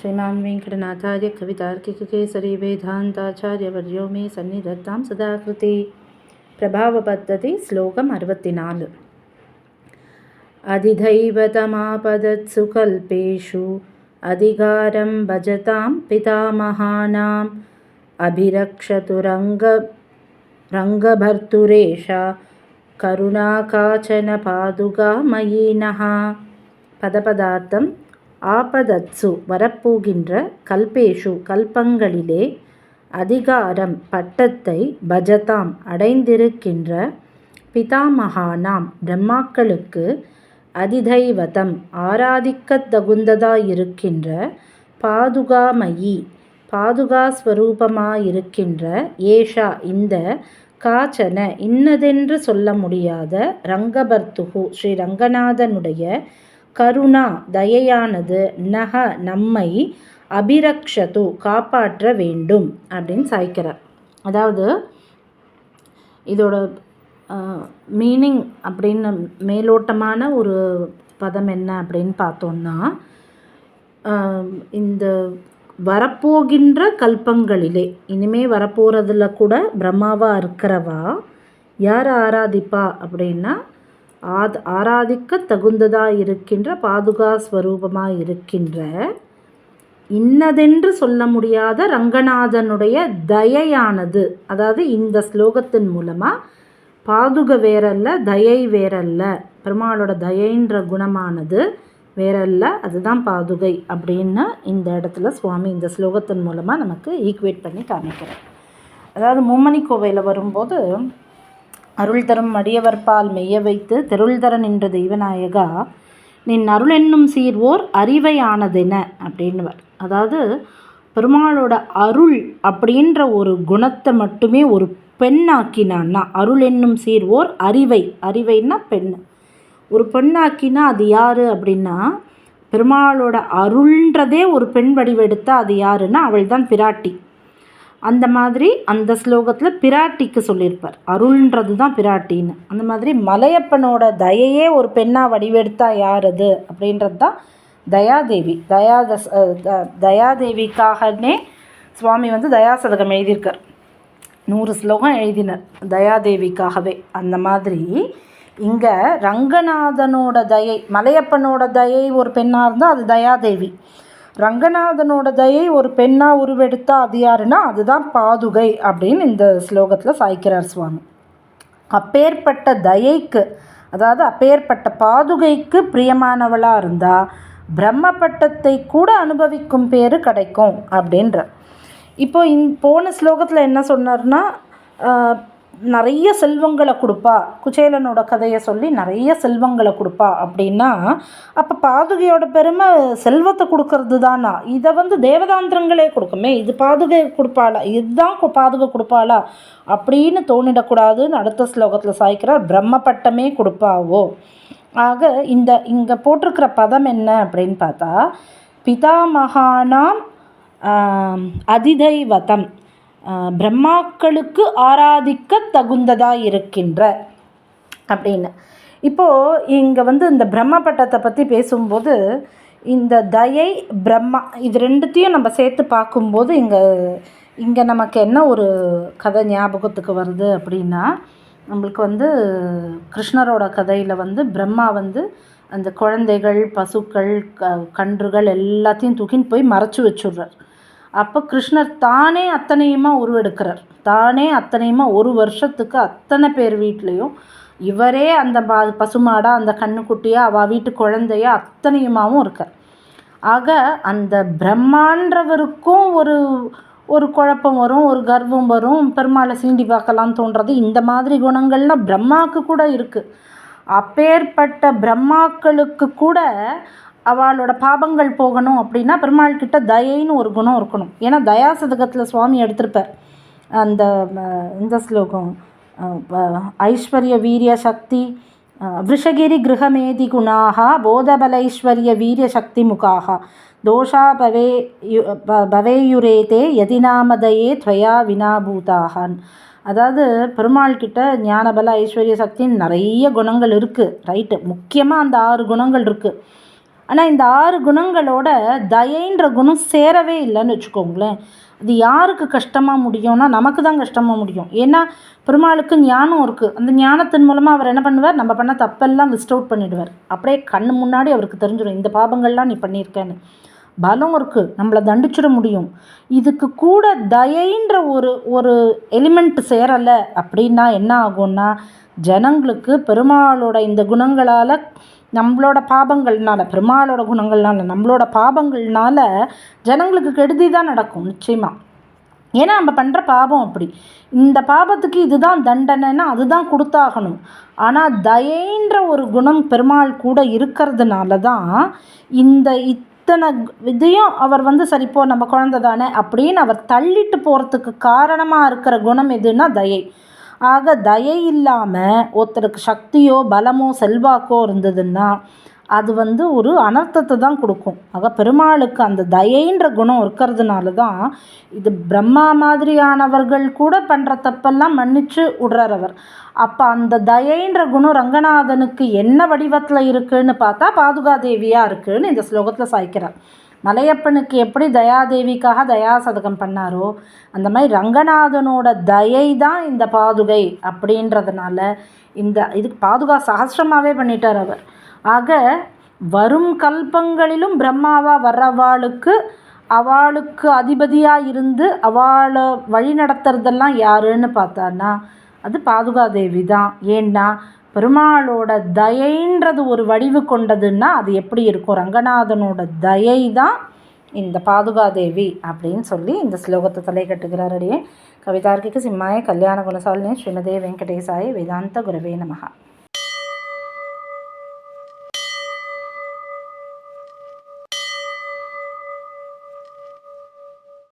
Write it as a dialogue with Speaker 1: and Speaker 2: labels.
Speaker 1: श्रीमान् वेङ्कटनाथार्य श्रीमान्वेङ्कटनाचार्यकवितार्किकेसरी वेदान्ताचार्यवर्यो मे सन्निधत्तां सदाकृति। प्रभावपद्धति श्लोकम् अर्वत्नाल् अधिधैवतमापदत्सुकल्पेषु अधिकारं भजतां पितामहानाम्। अभिरक्षतु रङ्ग रङ्गभर्तुरेषा करुणा काचन पादुगा करुणाकाचनपादुगामयिनः। पदपदार्थं ஆபதத்சு வரப்போகின்ற கல்பேஷு கல்பங்களிலே அதிகாரம் பட்டத்தை பஜதாம் அடைந்திருக்கின்ற பிதாமகானாம் பிரம்மாக்களுக்கு அதிதைவதம் ஆராதிக்கத்தகுந்ததாயிருக்கின்ற பாதுகாமயி பாதுகாஸ்வரூபமாயிருக்கின்ற ஏஷா இந்த காச்சன இன்னதென்று சொல்ல முடியாத ரங்கபர்த்துகு ஸ்ரீ ரங்கநாதனுடைய கருணா தயையானது நக நம்மை அபிரக்ஷது காப்பாற்ற வேண்டும் அப்படின்னு சாய்க்கிறார். அதாவது இதோட மீனிங் அப்படின்னு மேலோட்டமான ஒரு பதம் என்ன அப்படின்னு பார்த்தோன்னா இந்த வரப்போகின்ற கல்பங்களிலே இனிமே வரப்போகிறதுல கூட பிரம்மாவாக இருக்கிறவா யார் ஆராதிப்பா அப்படின்னா ஆத் ஆராதிக்க தகுந்ததாக இருக்கின்ற பாதுகா ஸ்வரூபமாக இருக்கின்ற இன்னதென்று சொல்ல முடியாத ரங்கநாதனுடைய தயையானது. அதாவது இந்த ஸ்லோகத்தின் மூலமாக பாதுக வேறல்ல தயை வேறல்ல. பெருமாளோட தயைன்ற குணமானது வேறல்ல அதுதான் பாதுகை அப்படின்னு இந்த இடத்துல சுவாமி இந்த ஸ்லோகத்தின் மூலமாக நமக்கு ஈக்குவேட் பண்ணி காமிக்கிறார். அதாவது மும்மணி கோவையில் வரும்போது அருள் தரும் அடியவர்பால் மெய்ய வைத்து தெருள்தரன் என்ற நின்ற தெய்வநாயகா நின் அருள் என்னும் சீர்வோர் அறிவையானதென அப்படின்னுவர். அதாவது பெருமாளோட அருள் அப்படின்ற ஒரு குணத்தை மட்டுமே ஒரு பெண்ணாக்கினான்னா அருள் என்னும் சீர்வோர் அறிவை அறிவைன்னா பெண். ஒரு பெண்ணாக்கினா அது யார் அப்படின்னா பெருமாளோட அருள்ன்றதே ஒரு பெண் வடிவெடுத்தால் அது யாருன்னா அவள் தான் பிராட்டி அந்த மாதிரி அந்த ஸ்லோகத்தில் பிராட்டிக்கு சொல்லியிருப்பார். அருள்ன்றது தான் பிராட்டின்னு. அந்த மாதிரி மலையப்பனோட தயையே ஒரு பெண்ணாக வடிவெடுத்தா யார் அது அப்படின்றது தான் தயாதேவி தயாதஸ் தயாதேவிக்காகனே சுவாமி வந்து தயாசதகம் எழுதியிருக்கார். நூறு ஸ்லோகம் எழுதினார் தயாதேவிக்காகவே. அந்த மாதிரி இங்கே ரங்கநாதனோட தயை மலையப்பனோட தயை ஒரு பெண்ணாக இருந்தால் அது தயாதேவி. ரங்கநாதனோட தயை ஒரு பெண்ணாக உருவெடுத்தா அது யாருன்னா அதுதான் பாதுகை அப்படின்னு இந்த ஸ்லோகத்தில் சாய்க்கிறார் சுவாமி. அப்பேற்பட்ட தயைக்கு அதாவது அப்பேற்பட்ட பாதுகைக்கு பிரியமானவளாக இருந்தால் பிரம்ம பட்டத்தை கூட அனுபவிக்கும் பேர் கிடைக்கும் அப்படின்ற இப்போ இந் போன ஸ்லோகத்தில் என்ன சொன்னார்னா நிறைய செல்வங்களை கொடுப்பா. குச்சேலனோட கதையை சொல்லி நிறைய செல்வங்களை கொடுப்பா அப்படின்னா அப்போ பாதுகையோட பெருமை செல்வத்தை கொடுக்கறது தானா இதை வந்து தேவதாந்திரங்களே கொடுக்குமே. இது பாதுகை கொடுப்பாளா? இதுதான் பாதுகை கொடுப்பாளா? அப்படின்னு தோணிடக்கூடாதுன்னு அடுத்த ஸ்லோகத்தில் சாய்க்கிறார். பிரம்ம பட்டமே கொடுப்பாவோ? ஆக இந்த இங்கே போட்டிருக்கிற பதம் என்ன அப்படின்னு பார்த்தா பிதாமகானாம் அதிதைவதம் பிரம்மாக்களுக்கு ஆராதிக்க தகுந்ததாக இருக்கின்ற அப்படின்னு. இப்போது இங்கே வந்து இந்த பிரம்ம பட்டத்தை பற்றி பேசும்போது இந்த தயை பிரம்மா இது ரெண்டுத்தையும் நம்ம சேர்த்து பார்க்கும்போது இங்கே இங்கே நமக்கு என்ன ஒரு கதை ஞாபகத்துக்கு வருது அப்படின்னா நம்மளுக்கு வந்து கிருஷ்ணரோட கதையில் வந்து பிரம்மா வந்து அந்த குழந்தைகள் பசுக்கள் க கன்றுகள் எல்லாத்தையும் தூக்கின்னு போய் மறைச்சி வச்சுடுறார். அப்போ கிருஷ்ணர் தானே அத்தனையுமா உருவெடுக்கிறார். தானே அத்தனையுமா ஒரு வருஷத்துக்கு அத்தனை பேர் வீட்லேயும் இவரே அந்த பா பசுமாடாக அந்த கண்ணுக்குட்டியாக அவள் வீட்டு குழந்தையா அத்தனையுமாவும் இருக்கார். ஆக அந்த பிரம்மான்றவருக்கும் ஒரு ஒரு குழப்பம் வரும் ஒரு கர்வம் வரும். பெருமாளை சீண்டி பார்க்கலாம் தோன்றது இந்த மாதிரி குணங்கள்லாம் பிரம்மாவுக்கு கூட இருக்குது அப்பேற்பட்ட பிரம்மாக்களுக்கு கூட அவளோட பாபங்கள் போகணும் அப்படின்னா பெருமாள் கிட்ட தயைன்னு ஒரு குணம் இருக்கணும். ஏன்னா தயாசதகத்தில் சுவாமி எடுத்திருப்பார். அந்த இந்த ஸ்லோகம் ஐஸ்வர்ய வீரிய சக்தி விஷகிரி கிரகமேதி குணாக போதபலைஸ்வர்ய வீரிய சக்தி முகாக தோஷா பவே பவேயுரேதே யதிநாமதையே துவயா வினாபூதாகான் அதாவது பெருமாள் கிட்ட ஞானபல ஐஸ்வர்ய சக்தின்னு நிறைய குணங்கள் இருக்குது ரைட்டு. முக்கியமாக அந்த ஆறு குணங்கள் இருக்குது ஆனால் இந்த ஆறு குணங்களோட தயைன்ற குணம் சேரவே இல்லைன்னு வச்சுக்கோங்களேன். அது யாருக்கு கஷ்டமாக முடியும்னா நமக்கு தான் கஷ்டமாக முடியும். ஏன்னா பெருமாளுக்கு ஞானம் இருக்குது அந்த ஞானத்தின் மூலமாக அவர் என்ன பண்ணுவார்? நம்ம பண்ண தப்பெல்லாம் லிஸ்ட் அவுட் பண்ணிவிடுவார் அப்படியே கண் முன்னாடி அவருக்கு தெரிஞ்சிடும் இந்த பாபங்கள்லாம் நீ பண்ணியிருக்கேன்னு. பலம் இருக்குது நம்மளை தண்டிச்சிட முடியும். இதுக்கு கூட தயைன்ற ஒரு ஒரு எலிமெண்ட் சேரலை அப்படின்னா என்ன ஆகும்னா ஜனங்களுக்கு பெருமாளோட இந்த குணங்களால் நம்மளோட பாபங்கள்னால பெருமாளோட குணங்கள்னால நம்மளோட பாபங்கள்னால ஜனங்களுக்கு கெடுதி தான் நடக்கும் நிச்சயமாக ஏன்னா நம்ம பண்ணுற பாபம் அப்படி. இந்த பாபத்துக்கு இதுதான் தண்டனைன்னா அதுதான் கொடுத்தாகணும். ஆனால் தயைன்ற ஒரு குணம் பெருமாள் கூட இருக்கிறதுனால தான் இந்த இத்தனை இதையும் அவர் வந்து சரி போ நம்ம குழந்த தானே அப்படின்னு அவர் தள்ளிட்டு போகிறதுக்கு காரணமாக இருக்கிற குணம் எதுன்னா தயை. ஆக தயை இல்லாமல் ஒருத்தருக்கு சக்தியோ பலமோ செல்வாக்கோ இருந்ததுன்னா அது வந்து ஒரு அனர்த்தத்தை தான் கொடுக்கும். ஆக பெருமாளுக்கு அந்த தயைன்ற குணம் இருக்கிறதுனால தான் இது பிரம்மா மாதிரியானவர்கள் கூட பண்ணுற தப்பெல்லாம் மன்னிச்சு விடுறார் அவர். அப்போ அந்த தயைன்ற குணம் ரங்கநாதனுக்கு என்ன வடிவத்தில் இருக்குதுன்னு பார்த்தா பாதுகாதேவியாக இருக்குதுன்னு இந்த ஸ்லோகத்தில் சாய்க்கிறார். மலையப்பனுக்கு எப்படி தயாதேவிக்காக தயா சதகம் பண்ணாரோ அந்த மாதிரி ரங்கநாதனோட தயை தான் இந்த பாதுகை அப்படின்றதுனால இந்த இதுக்கு பாதுகா சகசிரமாகவே பண்ணிட்டார் அவர். ஆக வரும் கல்பங்களிலும் பிரம்மாவாக வர்றவாளுக்கு அவளுக்கு அதிபதியாக இருந்து அவளை வழி நடத்துறதெல்லாம் யாருன்னு பார்த்தான்னா அது பாதுகாதேவி தான் ஏன்னா பெருமாளோட தயைன்றது ஒரு வடிவு கொண்டதுன்னா அது எப்படி இருக்கும்? ரங்கநாதனோட தயை தான் இந்த பாதுகாதேவி அப்படின்னு சொல்லி இந்த ஸ்லோகத்தை தலை கட்டுகிறார் அடியே. கவிதார்க்கிக்கு சிம்மாய கல்யாண குணசாலினே ஸ்ரீமதே வெங்கடேசாய வேதாந்த குரவே நமகா